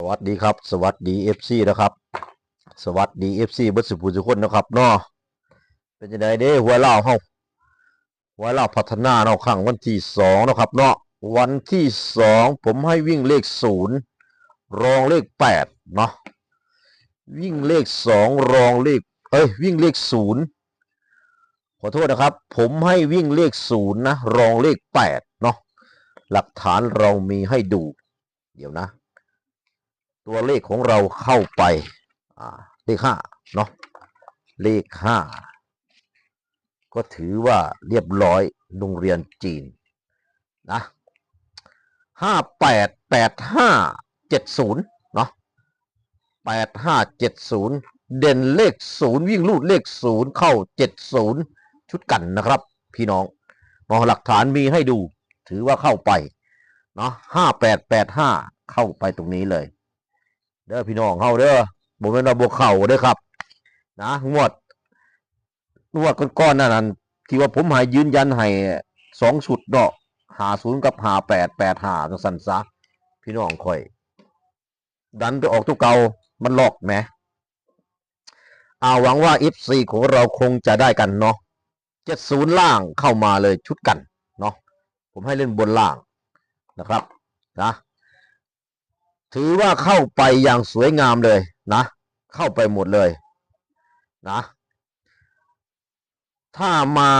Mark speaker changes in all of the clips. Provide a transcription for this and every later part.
Speaker 1: สวัสดีครับ สวัสดีเอฟซีนะครับ สวัสดีเอฟซีบัสบุสุคนนะครับเนาะเป็นยังไงเด้หัวเล่าเฮาหัวเล่าพัฒนาเนาะครั้งวันที่สองนะครับเนาะวันที่สองผมให้วิ่งเลขศูนย์รองเลขแปดเนาะวิ่งเลขสองรองเลขเอ้ยวิ่งเลขศูนย์ขอโทษนะครับ ผมให้วิ่งเลขศูนย์นะรองเลขแปดเนาะหลักฐานเรามีให้ดู เดี๋ยวนะ ตัวเลขของเราเข้าไปอ่าเลขห้าเนาะเลขห้าก็ถือว่าเรียบร้อยโรงเรียนจีนนะห้าแปดแปดห้าเจ็ดศูนย์เนาะแปดห้าเจ็ดศูนย์เด่นเลขศูนย์วิ่งลูดเลขศูนย์เข้าเจ็ดศูนย์ชุดกันนะครับ พี่น้องมอหลักฐานมีให้ดู ถือว่าเข้าไปเนาะห้าแปดแปดห้าเข้าไปตรงนี้เลย เด้อพี่น้องเฮาเด้อบ่แม่นว่าบ่เข้าเด้อครับ นะงวดงวดก้อนๆนั่นนั่นที่ว่าผมให้ยืนยันให้สองชุดเนาะ50กับ58 85จังซั่นซะพี่น้องค่อย ดันไปออกตัวเก่ามันหลอกแหมอาหวังว่า FC ของเราคงจะได้กันเนาะ70ล่างเข้ามาเลยชุดกัน เนาะผมให้เล่นบนล่างนะครับนะ ถือว่าเข้าไปอย่างสวยงามเลยนะ เข้าไปหมดเลยนะ ถ้ามา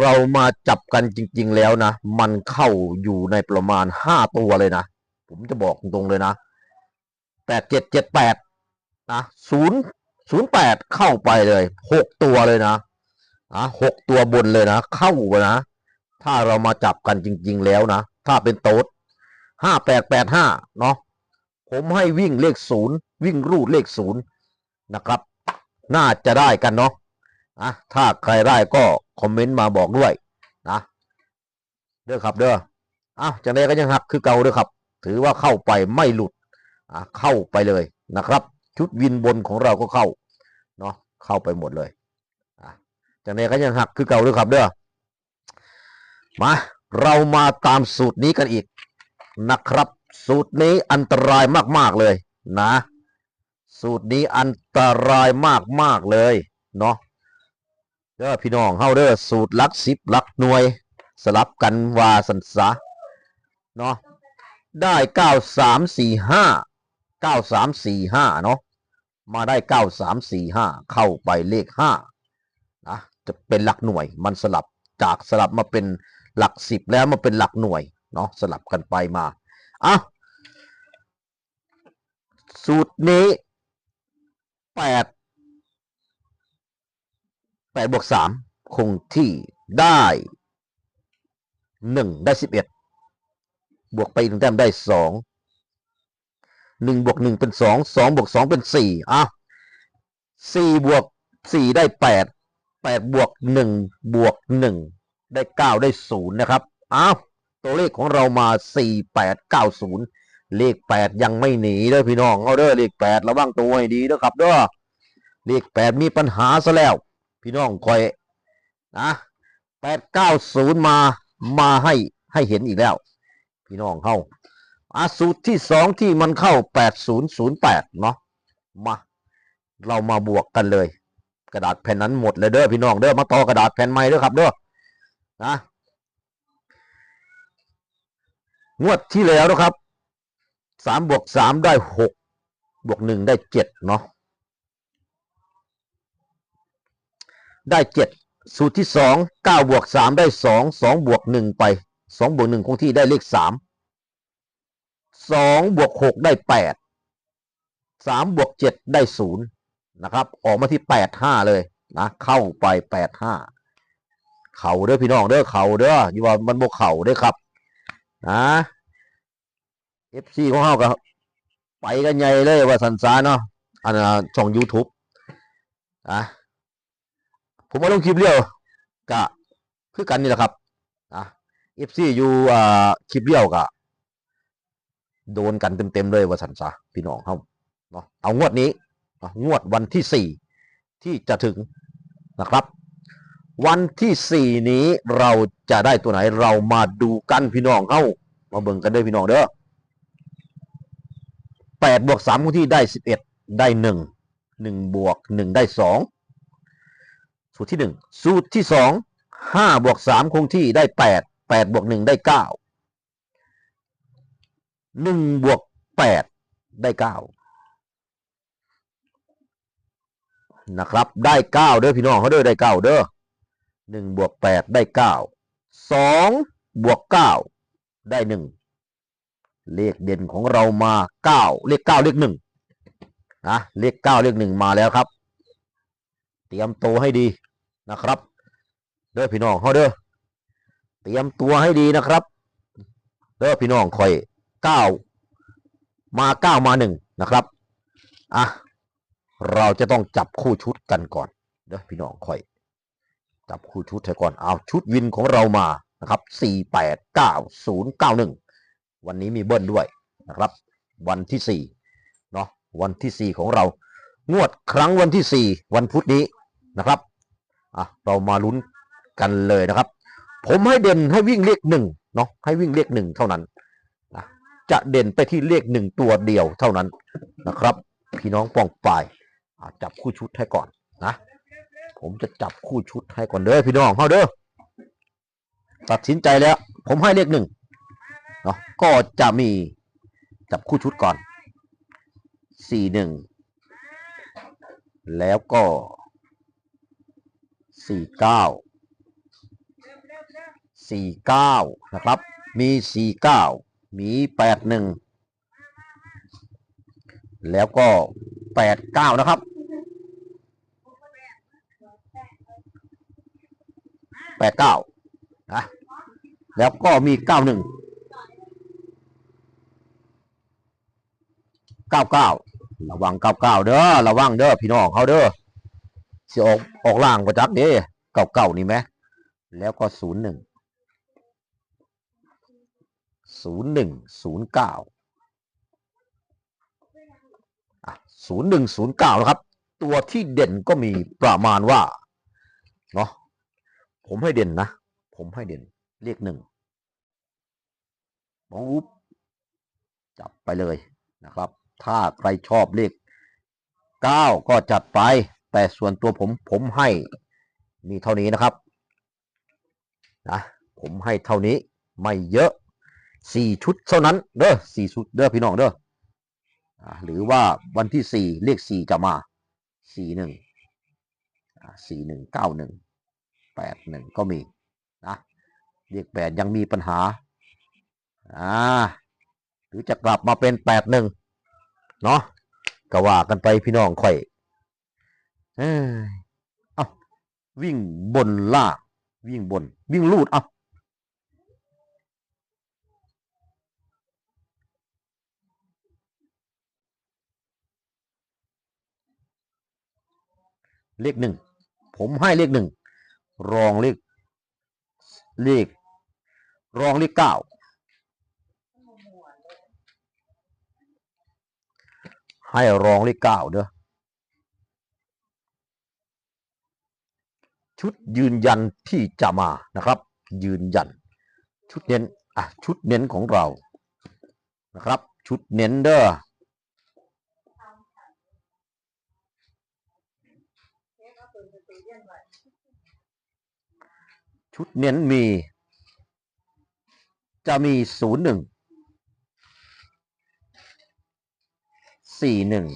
Speaker 1: เรามาจับกันจริง ๆ แล้วนะ มันเข้าอยู่ในประมาณห้าตัวเลยนะ ผมจะบอกตรงๆเลยนะแปดเจ็ดเจ็ดแปดนะศูนย์ศูนย์แปดเข้าไปเลยหกตัวเลยนะนะหกตัวบนเลยนะ เข้านะ ถ้าเรามาจับกันจริง ๆ แล้วนะ ถ้าเป็นโต๊ดห้าแปดแปดห้าเนาะ ผมให้วิ่งเลขศูนย์วิ่งรูดเลขศูนย์นะครับ น่าจะได้กันเนาะอะถ้าใครได้ก็คอมเมนต์มาบอกด้วยนะเด้อครับเด้ออ้าวจังไดก็ยังหักคือเก่าเด้อครับ ถือว่าเข้าไปไม่หลุดอะเข้าไปเลยนะครับ ชุดวินบนของเราก็เข้าเนาะเข้าไปหมดเลยอะจังไดก็ยังหักคือเก่าเด้อครับเด้อมาเรามาตามสูตรนี้กันอีกนะครับ สูตรนี้อันตรายมากๆเลยนะ สูตรนี้อันตรายมากๆเลยเนาะเด้อพี่น้องเฮาเด้อสูตรลักสิบลักหน่วย สลับกันวาสันสะเนาะได้เก้าสามสี่ห้าเก้าสามสี่ห้าเนาะมาได้เก้าสามสี่ห้าเข้าไปเลขห้านะจะเป็นหลักหน่วยมันสลับจากสลับมาเป็นหลักสิบแล้วมาเป็นหลักหน่วยเนาะสลับกันไปมา อะสูตรนี้แปดแปดบวกสามคงที่ได้หนึ่งได้สิบเอ็ดบวกไปหนึ่งแต้มได้สองหนึ่งบวกหนึ่งเป็นสองสองบวกสองเป็นสี่อะสี่บวกสี่ได้แปดแปดบวกหนึ่งบวกหนึ่งได้เก้าได้ศูนย์นะครับอ้าว ตัวเลขของเรามา 4890 เลข 8 ยังไม่หนีเด้อพี่น้อง เอาเด้อเลข 8 ระวังตัวให้ดีเด้อครับเด้อ เลข 8 มีปัญหาซะแล้ว พี่น้องคอยนะ890 มา มาให้ให้เห็นอีกแล้ว พี่น้องเข้าอาสูตรที่ 2 ที่มันเข้า 8008 เนาะ มา เรามาบวกกันเลย กระดาษแผ่นนั้นหมดเลยเด้อพี่น้องเด้อ มาต่อกระดาษแผ่นใหม่เด้อครับเด้อ นะ งวดที่แล้วนะครับสามบวกสามได้หกบวกหนึ่งได้เจ็ดเนาะได้เจ็ดสูตรที่สองเก้าบวกสามได้สองสองบวกหนึ่งไปสองบวกหนึ่งคงที่ได้เลขสามสองบวกหกได้แปดสามบวกเจ็ดได้ศูนย์นะครับ ออกมาที่แปดห้าเลยนะ เข้าไปแปดห้าเข่าเด้อพี่น้องเด้อเข่าเด้ออยู่ว่ามันบวกเข่าเด้อครับ นะเอฟซีของเขาก็ไปกันใหญ่เลยว่าสันสาเนาะอันน่ะช่อง YouTube อะผมมาลงคลิปเดียวกะคือกันนี่แหละครับอะเอฟซีอยู่อ่าคลิปเดียวกะโดนกันเต็มๆเลยว่าสันสาพี่น้องเขาเนาะเอางวดนี้งวดวันที่สี่ที่จะถึงนะครับ วันที่สี่นี้เราจะได้ตัวไหนเรามาดูกันพี่น้องเข้ามาเบิ่งกันด้อพี่น้องเด้อแปดบวกสามคงที่ได้สิบเอ็ดได้หนึ่งหนึ่งบวกหนึ่งได้สองสูตรที่หนึ่งสูตรที่สองห้าบวกสามคงที่ได้แปดแปดบวกหนึ่งได้เก้าหนึ่งบวกแปดได้เก้านะครับ ได้เก้าเด้อพี่น้องเขาเด้อได้เก้าเด้อ หนึ่งบวกแปดได้เก้าสองบวกเก้าได้หนึ่งเลขเด่นของเรามาเก้าเลขเก้าเลขหนึ่งนะเลขเก้าเลขหนึ่งมาแล้วครับ เตรียมตัวให้ดีนะครับ เด้อพี่น้องเขาเด้อเตรียมตัวให้ดีนะครับ เด้อพี่น้องคอยเก้ามาเก้ามาหนึ่งนะครับอะเราจะต้องจับคู่ชุดกันก่อนเด้อพี่น้องคอย จับคู่ชุดให้ก่อนเอาชุดวินของเรามานะครับสี่แปดเก้าศูนย์เก้าหนึ่งวันนี้มีเบิ้ลด้วยนะครับ วันที่สี่เนาะวันที่สี่ของเรา งวดครั้งวันที่สี่วันพุธนี้นะครับอะเรามาลุ้นกันเลยนะครับ ผมให้เด่นให้วิ่งเลขหนึ่งเนาะให้วิ่งเลขหนึ่งเท่านั้นนะจะเด่นไปที่เลขหนึ่งตัวเดียวเท่านั้นนะครับ พี่น้องป้องปายอะจับคู่ชุดให้ก่อนนะ ผมจะจับคู่ชุดให้ก่อนเด้อพี่น้องเฮาเด้อตัดสินใจแล้ว ผมให้เลขหนึ่งเนาะก็จะมีจับคู่ชุดก่อนสี่หนึ่งแล้วก็สี่เก้าสี่เก้านะครับ มีสี่เก้ามีแปดหนึ่งแล้วก็แปดเก้านะครับ แปดเก้านะแล้วก็มีเก้าหนึ่งเก้าเก้าระวังเก้าเก้าเด้อระวังเด้อพี่น้องเขาเด้อสิออกออกล่างประจักเด้เก้าเก้านี่ไหมแล้วก็ศูนย์หนึ่งศูนย์หนึ่งศูนย์เก้าศูนย์หนึ่งศูนย์เก้านะครับ ตัวที่เด่นก็มีประมาณว่าเนาะ ผมให้เด่นนะ ผมให้เด่น เลขหนึ่งมองอุ๊บจับไปเลยนะครับ ถ้าใครชอบเลขเก้าก็จัดไป แต่ส่วนตัวผมผมให้มีเท่านี้นะครับนะผมให้เท่านี้ไม่เยอะสี่ชุดเท่านั้นเด้อสี่ชุดเด้อพี่น้องเด้ออหรือว่าวันที่สี่เลขสี่จะมาสี่หนึ่งสี่หนึ่งเก้าหนึ่ง แปดหนึ่งก็มีนะเลขแปดยังมีปัญหาอ่าหรือจะกลับมาเป็นแปดหนึ่งเนาะก็ว่ากันไปพี่น้องค่อยเอ้ยเอาวิ่งบนล่าวิ่งบน วิ่งลูดเอาเลขหนึ่ง ผมให้เลขหนึ่ง รองเลขเลขรองเลขเก้าให้รองเลขเก้าเด้อชุดยืนยันที่จะมานะครับ ยืนยัน ชุดเน้นอะชุดเน้นของเรานะครับ ชุดเน้นเด้อ ชุดเน้นมี จะมีศูนย์หนึ่งสี่หนึ่ง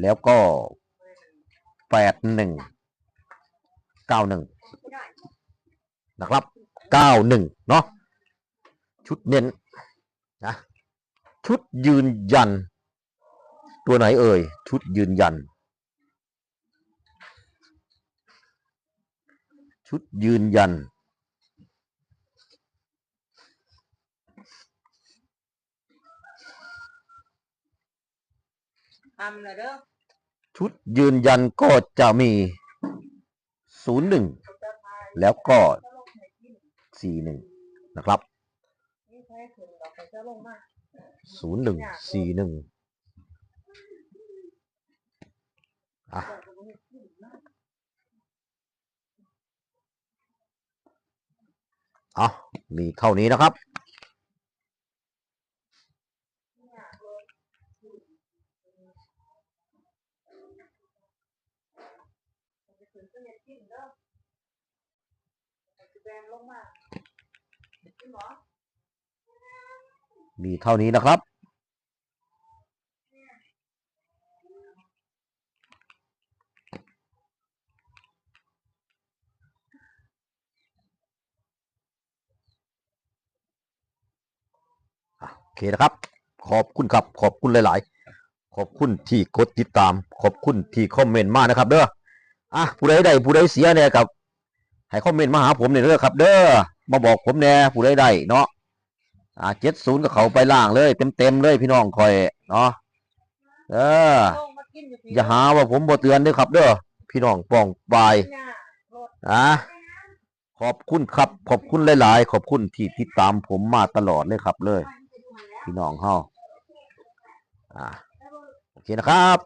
Speaker 1: แล้วก็แปดหนึ่งเก้าหนึ่งนะครับเก้าหนึ่งเนาะชุดเน้นนะชุดยืนยัน ตัวไหนเอ่ย ชุดยืนยัน ชุดยืนยัน ชุดยืนยันก็จะมี 01 แล้วก็ 41 นะครับ
Speaker 2: 01 41 อะ
Speaker 1: อะมีเท่านี้นะครับ
Speaker 2: มี
Speaker 1: เท่านี้นะครับ เคนะครับ ขอบคุณครับ ขอบคุณหลาย ๆ ขอบคุณที่กดติดตาม ขอบคุณที่คอมเมนต์มานะครับ เด้ออะผู้ใดได้ผู้ใดเสียเนี่ยกับให้คอมเมนต์มาหาผมเนี่ยเด้อครับ เด้อมาบอกผมแน่ผู้ใดได้เนาะอ่าเจ็ดศูนย์ก็เขาไปล่างเลย เต็ม ๆ เลยพี่น้องคอยเนาะเออ
Speaker 2: อยู่พี่
Speaker 1: อย่าหาว่าผมบ่เตือนเด้อครับ เด้อพี่น้องป้องปลายอะขอบคุณครับ ขอบคุณหลาย ๆ ขอบคุณที่ติดตามผมมาตลอดเลยครับเลย พี่น้องเฮาอ่าโอเคนะครับ